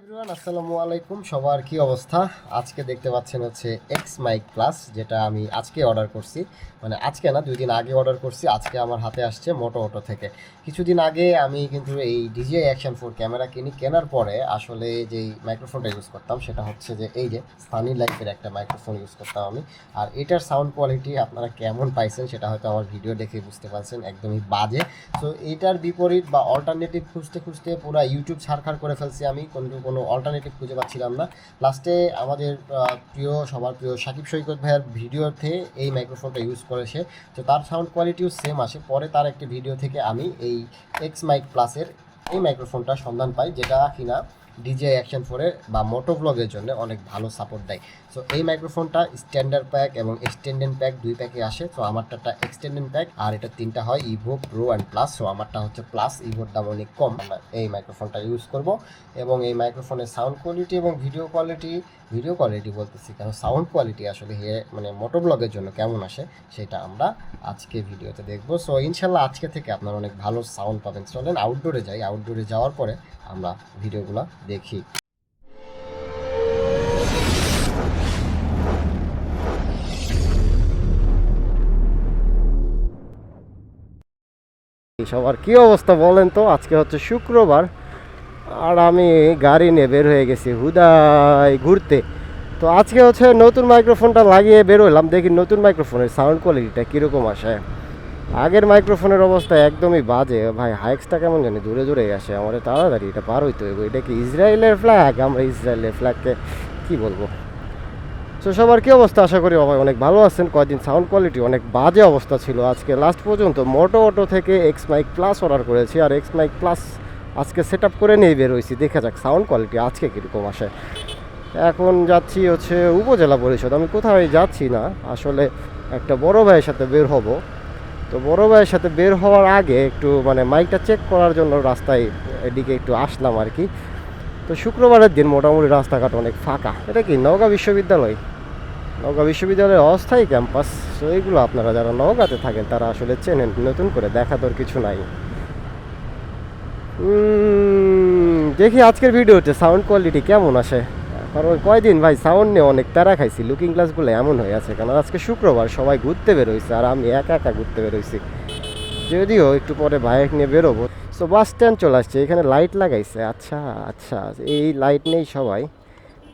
Everyone আসসালামু আলাইকুম। সবার কি অবস্থা? আজকে দেখতে পাচ্ছেন হচ্ছে এক্স মাইক প্লাস যেটা আমি আজকে অর্ডার করছি। মানে আজকে না, দুই দিন আগে অর্ডার করছি। আজকে আমার হাতে আসছে মোটো অটো থেকে। কিছুদিন আগে আমি কিন্তু এই ডিজিআই অ্যাকশন ফোর ক্যামেরা কিনি, কেনার পরে আসলে যেই মাইক্রোফোনটা ইউজ করতাম, সেটা হচ্ছে যে এই যে সানি লাইফের একটা মাইক্রোফোন ইউজ করতাম আমি। আর এটার সাউন্ড কোয়ালিটি আপনারা কেমন পাইছেন, সেটা হয়তো আমার ভিডিও দেখে বুঝতে পারছেন, একদমই বাজে। সো এটার বিপরীত বা অল্টারনেটিভ খুঁজতে খুঁজতে পুরো ইউটিউব ছাড়খাড় করে ফেলছি আমি কিন্তু কোনো অল্টারনেটিভ খুঁজে পাচ্ছিলাম না। লাস্টে আমাদের প্রিয়, সবার প্রিয় সাকিব সৈকত ভাইয়ের ভিডিওতে এই মাইক্রোফোনটা ইউজ করেছে। তো তার সাউন্ড কোয়ালিটিও সেম আসে। পরে তার একটি ভিডিও থেকে আমি এই এক্স মাইক প্লাসের এই মাইক্রোফোনটা সন্ধান পাই, যেটা কিনা ডিজে অ্যাকশন ফোরে বা মোটো ব্লগের জন্য অনেক ভালো সাপোর্ট দেয়। সো এই মাইক্রোফোনটা স্ট্যান্ডার্ড প্যাক এবং এক্সটেন্ডেড প্যাক দুই প্যাকে আসে। তো আমারটা এক্সটেন্ডেড প্যাক আর এটা তিনটা হয় Evo Pro and Plus so আমারটা হচ্ছে প্লাস ইভোর দাম অনেক কম। এই মাইক্রোফোনটা ইউজ করব এবং এই মাইক্রোফোনের সাউন্ড কোয়ালিটি এবং ভিডিও কোয়ালিটি ভিডিও কোয়ালিটি বলতেছি কারণ সাউন্ড কোয়ালিটি আসলে হে মানে মোটো ব্লগের জন্য কেমন আসে সেটা আমরা আজকে ভিডিওতে দেখব। সো ইনশাল্লাহ আজকে থেকে আপনারা অনেক ভালো সাউন্ড পাবেন। চলেন আউটডোরে যাই। আউটডোরে যাওয়ার পরে আমরা ভিডিওগুলো দেখি। সবার কি অবস্থা বলেন তো? আজকে হচ্ছে শুক্রবার, আর আমি গাড়ি নিয়ে বের হয়ে গেছি হুদাই ঘুরতে। তো আজকে হচ্ছে নতুন মাইক্রোফোনটা লাগিয়ে বের হলাম, দেখি নতুন মাইক্রোফোনের সাউন্ড কোয়ালিটিটা কীরকম আসে। আগের মাইক্রোফোনের অবস্থা একদমই বাজে। ভাই, হাইক্সটা কেমন জানি দূরে দূরে আসে আমাদের তাড়াতাড়ি এটা পার হইতে হইব। এটা কি ইসরায়েলের ফ্ল্যাগ আমরা ইসরায়েলের ফ্ল্যাগকে কি বলব? তো সবার কি অবস্থা? আশা করি সবাই অনেক ভালো আছেন। কয়েকদিন সাউন্ড কোয়ালিটি অনেক বাজে অবস্থা ছিল আজকে। লাস্ট পর্যন্ত মোটো অটো থেকে এক্স মাইক প্লাস অর্ডার করেছি, আর এক্স মাইক প্লাস আজকে সেট আপ করে নিয়ে বের হয়েছি। দেখা যাক সাউন্ড কোয়ালিটি আজকে কীরকম আসে। এখন যাচ্ছি হচ্ছে উপজেলা পরিষদ। আমি কোথায় যাচ্ছি না, আসলে একটা বড় ভাইয়ের সাথে বের হব। তো বড় ভাইয়ের সাথে বের হওয়ার আগে একটু মানে মাইকটা চেক করার জন্য রাস্তায় এদিকে একটু আসলাম আর কি। তো শুক্রবারের দিন মোটামুটি রাস্তাঘাট অনেক ফাঁকা। এটা কি নওগাঁ বিশ্ববিদ্যালয়? নওগাঁ বিশ্ববিদ্যালয়ের অস্থায়ী ক্যাম্পাস। তো এইগুলো আপনারা যারা নওগাঁতে থাকেন, তারা আসলে চেনেন, নতুন করে দেখা তোর কিছু নাই। দেখি আজকের ভিডিওতে সাউন্ড কোয়ালিটি কেমন আসে। কারণ কয়দিন ভাই সাউন্ড নিয়ে অনেক তারা খাইছি। লুকিং গ্লাসগুলো এমন হয়ে আছে কারণ আজকে শুক্রবার সবাই ঘুরতে বেরোইছে আর আমি একা একা ঘুরতে বেরোইছি। যদিও একটু পরে বাইক নিয়ে বেরোবো। তো বাস স্ট্যান্ড চলে আসছে, এখানে লাইট লাগাইছে। আচ্ছা আচ্ছা এই লাইট নেই সবাই।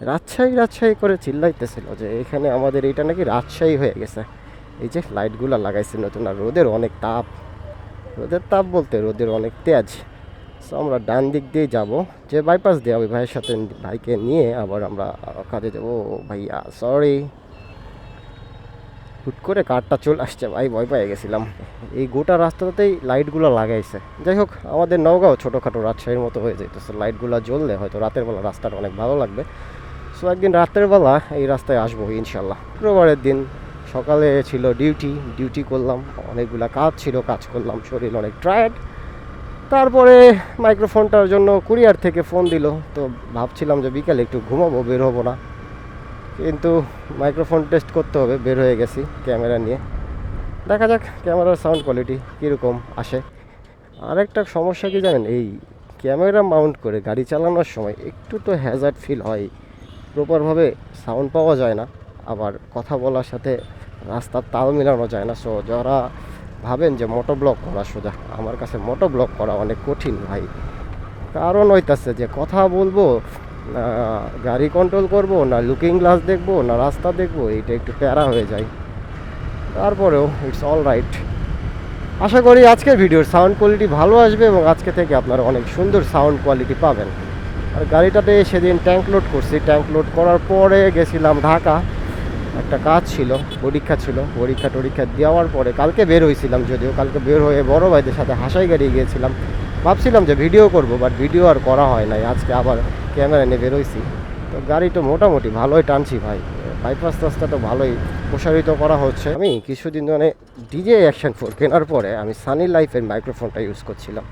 রাজশাহী রাজশাহী করে চিল্লাইতেছিল যে এখানে আমাদের এটা নাকি রাজশাহী হয়ে গেছে। এই যে লাইটগুলো লাগাইছে নতুন আর রোদের অনেক তাপ। রোদের তাপ বলতে রোদের অনেক তেজ। সো আমরা ডান দিক দিয়ে যাব। যে বাইপাস দিয়ে ওই ভাইয়ের সাথে ভাইকে নিয়ে আবার আমরা কাজে যাব। ভাইয়া সরি হুট করে কারটা চলে আসছে, ভাই ভয় পেয়ে গেছিলাম। এই গোটা রাস্তাতেই লাইটগুলো লাগাইছে। যাই হোক, আমাদের নওগাঁও ছোটোখাটো রাজশাহীর মতো হয়ে যেতেছে লাইটগুলো জ্বললে হয়তো রাতের বেলা রাস্তাটা অনেক ভালো লাগবে। সো একদিন রাতের বেলা এই রাস্তায় আসব ইনশাল্লাহ শুক্রবারের দিন সকালে ছিল ডিউটি ডিউটি করলাম। অনেকগুলা কাজ ছিল, কাজ করলাম। শরীর অনেক টায়ার্ড তারপরে মাইক্রোফোনটার জন্য কুরিয়ার থেকে ফোন দিল। তো ভাবছিলাম যে বিকালে একটু ঘুমাবো, বের হব না। কিন্তু মাইক্রোফোন টেস্ট করতে হবে, বের হয়ে গেছি ক্যামেরা নিয়ে। দেখা যাক ক্যামেরার সাউন্ড কোয়ালিটি কীরকম আসে। আরেকটা সমস্যা কি জানেন, এই ক্যামেরা মাউন্ট করে গাড়ি চালানোর সময় একটু তো হ্যাজার্ড ফিল হয়। প্রপারভাবে সাউন্ড পাওয়া যায় না, আবার কথা বলার সাথে রাস্তার তাল মেলানো যায় না। সো যারা ভাবেন যে মোটো ব্লক করা সোজা। আমার কাছে মোটো ব্লক করা অনেক কঠিন ভাই। কারণ হইতাছে যে কথা বলব, না গাড়ি কন্ট্রোল করব, না লুকিং গ্লাস দেখব, না রাস্তা দেখব, এইটা একটু প্যারা হয়ে যায়। তারপরেও ইটস অল রাইট আশা করি আজকের ভিডিওর সাউন্ড কোয়ালিটি ভালো আসবে এবং আজকে থেকে আপনারা অনেক সুন্দর সাউন্ড কোয়ালিটি পাবেন। আর গাড়িটাতে সেদিন ট্যাঙ্ক লোড করছি। ট্যাঙ্ক লোড করার পরে গেছিলাম ঢাকা। একটা কাজ ছিল, পরীক্ষা ছিল। পরীক্ষা টরীক্ষা দেওয়ার পরে কালকে বের হয়েছিলাম যদিও, কালকে বের হয়ে বড় ভাইদের সাথে হাসাই গাড়ি গিয়েছিলাম। ভাবছিলাম যে ভিডিও করব বাট ভিডিও আর করা হয় নাই। আজকে আবার ক্যামেরা নিয়ে বেরোইছি তো গাড়ি তো মোটামুটি ভালোই টানছি ভাই। বাইপাস রাস্তা তো ভালোই প্রসারিত করা হচ্ছে। আমি কিছুদিন মানে ডিজে অ্যাকশন ফোর কেনার পরে আমি সানি লাইফের মাইক্রোফোনটা ইউজ করছিলাম।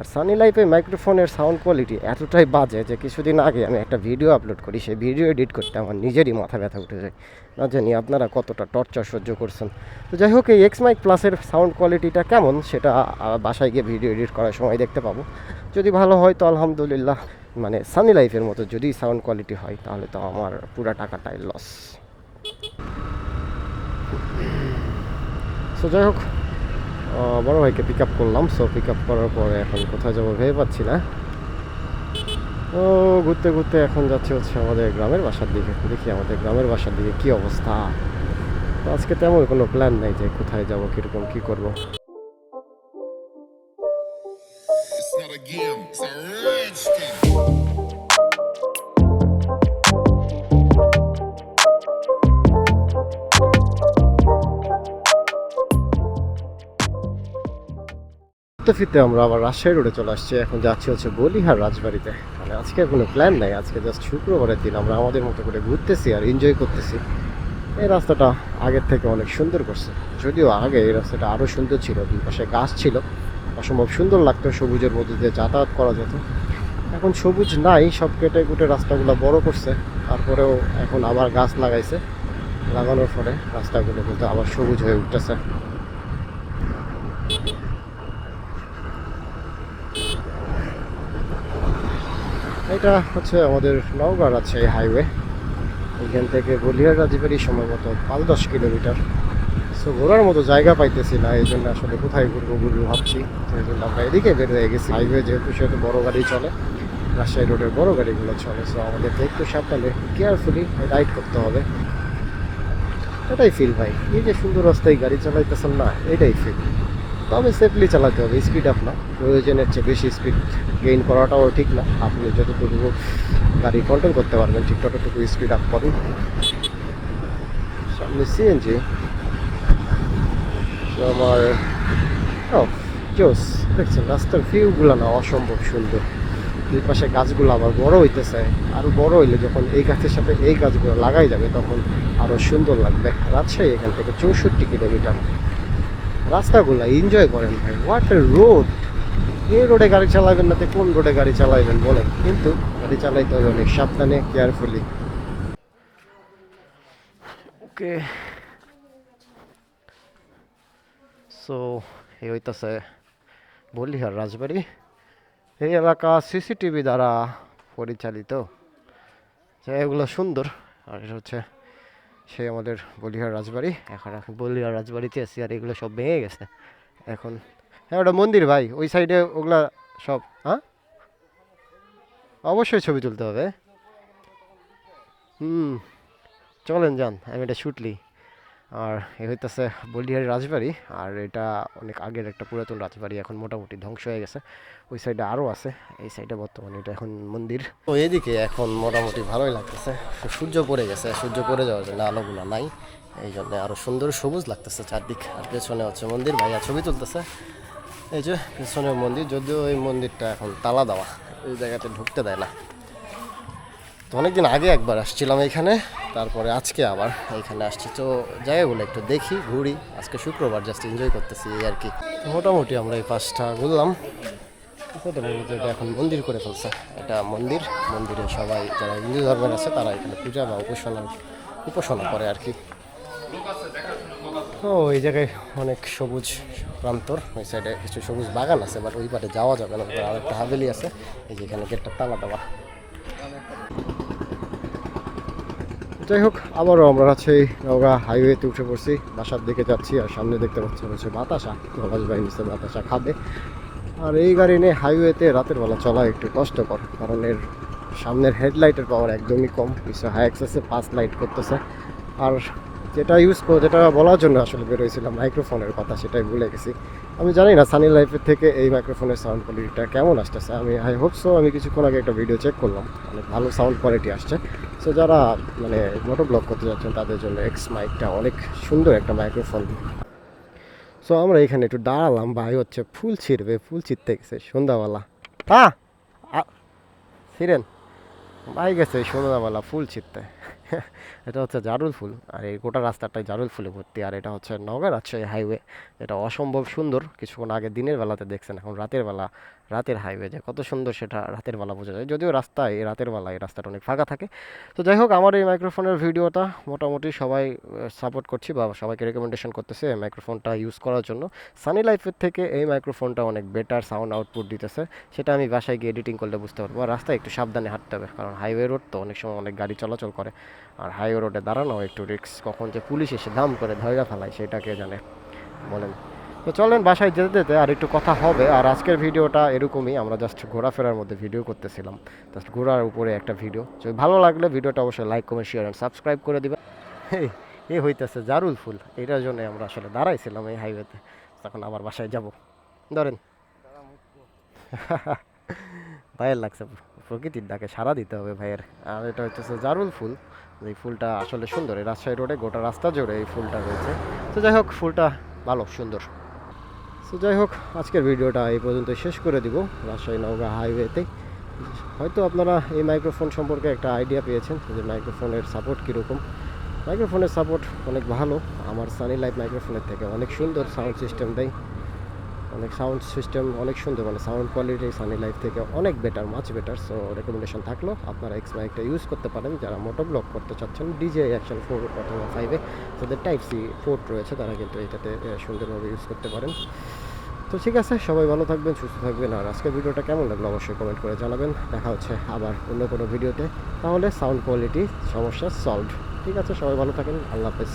আর সানি লাইফে মাইক্রোফোনের সাউন্ড কোয়ালিটি এতটাই বাজে যে কিছুদিন আগে আমি একটা ভিডিও আপলোড করি, সেই ভিডিও এডিট করতে আমার নিজেরই মাথা ব্যথা উঠে যায়। না জানি আপনারা কতটা টর্চার সহ্য করছেন। তো যাই হোক, এই এক্স মাইক প্লাসের সাউন্ড কোয়ালিটিটা কেমন সেটা বাসায় গিয়ে ভিডিও এডিট করার সময় দেখতে পাবো। যদি ভালো হয় তো আলহামদুলিল্লাহ মানে সানি লাইফের মতো যদি সাউন্ড কোয়ালিটি হয় তাহলে তো আমার পুরো টাকাটাই লস সো যাই হোক বড় ভাইকে পিক আপ করলাম সো পিক আপ করার পরে এখন কোথায় যাব ভেবে পাচ্ছি না। ও ঘুরতে ঘুরতে এখন যাচ্ছে হচ্ছে আমাদের গ্রামের বাসার দিকে, দেখি আমাদের গ্রামের বাসার দিকে কি অবস্থা। আজকে তেমন কোনো প্ল্যান নেই যে কোথায় যাব, কীরকম কী করব। ঘুরতে ফিরতে আমরা আবার রাজশাহী রোডে চলে আসছি। এখন যাচ্ছি হচ্ছে বলিহার রাজবাড়িতে। মানে আজকে কোনো প্ল্যান নাই, আজকে জাস্ট শুক্রবারের দিন আমরা আমাদের মতো করে ঘুরতেছি আর এনজয় করতেছি। এই রাস্তাটা আগের থেকে অনেক সুন্দর করছে। যদিও আগে এই রাস্তাটা আরও সুন্দর ছিল, দুই পাশে গাছ ছিল। অসম্ভব সুন্দর লাগতো সবুজের মধ্যে দিয়ে যাতায়াত করা যেত। এখন সবুজ নাই, সব কেটে কুটে রাস্তাগুলো বড় করছে। তারপরেও এখন আবার গাছ লাগাইছে। লাগানোর ফলে রাস্তাগুলো কিন্তু আবার সবুজ হয়ে উঠতেছে। এটা হচ্ছে আমাদের নওগাঁ আছে হাইওয়ে এখান থেকে রাজবাড়ি সময় মতো পাঁচ দশ কিলোমিটার। সো ঘোরার মতো জায়গা পাইতেছি না, এই জন্য আসলে কোথায় ঘুরবো ঘুরবো ভাবছি। সেই জন্য আমরা এদিকে বের হয়ে গেছি। হাইওয়ে যেহেতু সেহেতু বড় গাড়ি চলে, রাজশাহী রোডের বড় গাড়িগুলো চলে। সো আমাদেরকে একটু সাবধানে কেয়ারফুলি রাইড করতে হবে। এটাই ফিল ভাই, এই যে সুন্দর রাস্তায় গাড়ি চালাইতেছেন না, এটাই ফিল তবে সেফলি চালাতে হবে। স্পিড আপ না। প্রয়োজনের চেয়ে বেশি স্পিড গেইন করাটাও ঠিক না। আপনি যতটুকু গাড়ি কন্ট্রোল করতে পারবেন, ঠিক ততটুকু স্পিড আপ করুন। সামনে সিএনজি আমার জোস। দেখছেন, রাস্তার ভিউগুলো না অসম্ভব সুন্দর। দুই পাশে গাছগুলো আবার বড় হইতেছে। আরও বড় হইলে যখন এই গাছের সাথে এই গাছগুলো লাগাই যাবে, তখন আরও সুন্দর লাগবে। রাজশাহী এখান থেকে চৌষট্টি কিলোমিটার। রাস্তাগুলো এনজয় করেন ভাই। হোয়াট এ রোড এই রোডে গাড়ি চালাবেন না, তো কোন রোডে গাড়ি চালাবেন বলেন? কিন্তু গাড়ি চালাইতে হবে অনেক সাবধানে কেয়ারফুলি ওকে সো এই হইতাছে বলিহার রাজবাড়ি। এই এলাকা সিসিটিভি দ্বারা পরিচালিত। এগুলো সুন্দর, আর এটা হচ্ছে সেই আমাদের বলিহার রাজবাড়ি। এখন এখন বলিহার রাজবাড়িতে আছি আর এগুলো সব ভেঙে গেছে। এখন হ্যাঁ ওটা মন্দির ভাই, ওই সাইডে ওগুলা সব হ্যাঁ? অবশ্যই ছবি তুলতে হবে। হুম, চলেন যান, আমি এটা শুটলি। আর এ হইতেছে বলিহারি রাজবাড়ি, আর এটা অনেক আগের একটা পুরাতন রাজবাড়ি, এখন মোটামুটি ধ্বংস হয়ে গেছে। ওই সাইডে আরও আছে, এই সাইডে বর্তমানে এটা এখন মন্দির। তো এদিকে এখন মোটামুটি ভালোই লাগতেছে সূর্য পড়ে গেছে, সূর্য পড়ে যাওয়ার জন্য আলোগুলো নাই, এই জন্য আরও সুন্দর সবুজ লাগতেছে চারদিক, আর পেছনে হচ্ছে মন্দির, ভাইয়া ছবি তুলতেছে। এই যে পেছনের মন্দির, যদিও এই মন্দিরটা এখন তালা দেওয়া, এই জায়গাতে ঢুকতে দেয় না। তো অনেকদিন আগে একবার আসছিলাম এখানে তারপরে আজকে আবার এখানে আসছি। তো জায়গাগুলো একটু দেখি, ঘুরি। আজকে শুক্রবার জাস্ট এনজয় করতেছি এই আর কি। মোটামুটি আমরা এই পাঁচটা ঘুরলাম। এখন মন্দির করে ফেলছে। এটা মন্দির। মন্দিরে সবাই যারা হিন্দু ধর্মের আছে, তারা এখানে পূজা বা উপাসনা উপাসনা করে আর কি। তো এই জায়গায় অনেক সবুজ প্রান্তর। ওই সাইডে কিছু সবুজ বাগান আছে বাট ওই পারে যাওয়া যাবে না। আর একটা হাভেলি আছে। এই যে এখানে গেটটা তালা দেওয়া। যাই হোক, আবারও আমরা হচ্ছে এই নওগাঁ হাইওয়েতে উঠে পড়ছি। বাসার দিকে যাচ্ছি আর সামনে দেখতে পাচ্ছি হচ্ছে বাতাসা। গলাস ভাই নিচে বাতাসা খাবে। আর এই গাড়ি নিয়ে হাইওয়েতে রাতের বেলা চলা একটু কষ্টকর, কারণ এর সামনের হেডলাইটের পাওয়ার একদমই কম। কিছু হাই অ্যাক্সেসে পাঁচ লাইট করতেছে। আর যেটা ইউজ করো, যেটা বলার জন্য আসলে বেরোয়েছিলাম মাইক্রোফোনের কথা সেটাই ভুলে গেছি। আমি জানি না সানি লাইফের থেকে এই মাইক্রোফোনের সাউন্ড কোয়ালিটিটা কেমন আসতেছে? আমি আই হোপ সো আমি কিছুক্ষণ আগে একটা ভিডিও চেক করলাম। অনেক ভালো সাউন্ড কোয়ালিটি আসছে। সো যারা মানে মোটো ব্লগ করতে যাচ্ছেন, তাদের জন্য এক্স মাইকটা অনেক সুন্দর একটা মাইক্রোফোন সো আমরা এখানে একটু দাঁড়ালাম, ভাই হচ্ছে ফুল ছিঁড়বে, ফুল ছিঁড়তে গেছে, সন্ধ্যাবেলা। হ্যাঁ ছিঁড়েন। ভাই গেছে সন্ধ্যাবেলা ফুল ছিঁড়তে। এটা হচ্ছে জারুল ফুল। আর এই গোটা রাস্তাটাই জারুল ফুলে ভর্তি। আর এটা হচ্ছে নগর আছে হাইওয়ে এটা অসম্ভব সুন্দর। কিছুক্ষণ আগে দিনের বেলাতে দেখছেন, এখন রাতের বেলা, রাতের হাইওয়ে যে কত সুন্দর সেটা রাতের বেলা বোঝা যায়। যদিও রাস্তায়, এই রাতের বেলা এই রাস্তাটা অনেক ফাঁকা থাকে। তো যাই হোক, আমার এই মাইক্রোফোনের ভিডিওটা মোটামুটি সবাই সাপোর্ট করছি বা সবাইকে রেকমেন্ডেশন করতেছে এই মাইক্রোফোনটা ইউজ করার জন্য। সানি লাইফের থেকে এই মাইক্রোফোনটা অনেক বেটার সাউন্ড আউটপুট দিতেছে। সেটা আমি বাসায় গিয়ে এডিটিং করলে বুঝতে পারব। আর রাস্তায় একটু সাবধানে হাঁটতে হবে, কারণ হাইওয়ে রোড তো অনেক সময় অনেক গাড়ি চলাচল করে। আর হাইওয়ে রোডে দাঁড়ানো, একটু রিক্স কখন যে পুলিশ এসে দাম করে ধৈরা ফেলায়, সেটা কে জানে? বলেন। তো চলেন বাসায় যেতে যেতে আর একটু কথা হবে। আর আজকের ভিডিওটা এরকমই, আমরা জাস্ট ঘোরাফেরার মধ্যে ভিডিও করতেছিলাম। জাস্ট ঘোরার উপরে একটা ভিডিও যদি ভালো লাগলে ভিডিওটা অবশ্যই like comment share and subscribe করে দিবেন। এ হইতেছে জারুল ফুল। এটার জন্য আমরা আসলে দাঁড়াইছিলাম এই হাইওয়েতে তখন আবার বাসায় যাব। ধরেন। ভাইয়ের লাগছে, প্রকৃতির ডাকে সারা দিতে হবে ভাইয়ের। আর এটা হচ্ছে জারুল ফুল। এই ফুলটা আসলে সুন্দর। এই রাজশাহী রোডে গোটা রাস্তা জুড়ে এই ফুলটা রয়েছে। তো যাই হোক, ফুলটা ভালো, সুন্দর। তো যাই হোক, আজকের ভিডিওটা এই পর্যন্ত শেষ করে দিব রাজশাহী নওগাঁ হাইওয়েতে। হয়তো আপনারা এই মাইক্রোফোন সম্পর্কে একটা আইডিয়া পেয়েছেন যে মাইক্রোফোনের সাপোর্ট কীরকম। মাইক্রোফোনের সাপোর্ট অনেক ভালো। আমার সানি লাইফ মাইক্রোফোনের থেকে অনেক সুন্দর সাউন্ড সিস্টেম দেয়। অনেক সাউন্ড সিস্টেম অনেক সুন্দর মানে সাউন্ড কোয়ালিটি সানি লাইফ থেকে অনেক বেটার মাছ বেটার সো রেকমেন্ডেশন থাকল। আপনারা এক্স মাইকটা ইউজ করতে পারেন, যারা মোটো ব্লক করতে চাচ্ছেন ডিজে অ্যাকশন ফোর অথবা ফাইভে যাদের টাইপ সি ফোর্ট রয়েছে, তারা কিন্তু এটাতে সুন্দরভাবে ইউজ করতে পারেন। তো ঠিক আছে, সবাই ভালো থাকবেন, সুস্থ থাকবেন, আর আজকের ভিডিওটা কেমন লাগল অবশ্যই কমেন্ট করে জানাবেন। দেখা হচ্ছে আবার অন্য কোনো ভিডিওতে। তাহলে সাউন্ড কোয়ালিটি সমস্যা সলভ ঠিক আছে, সবাই ভালো থাকেন, আল্লাহ হাফেজ।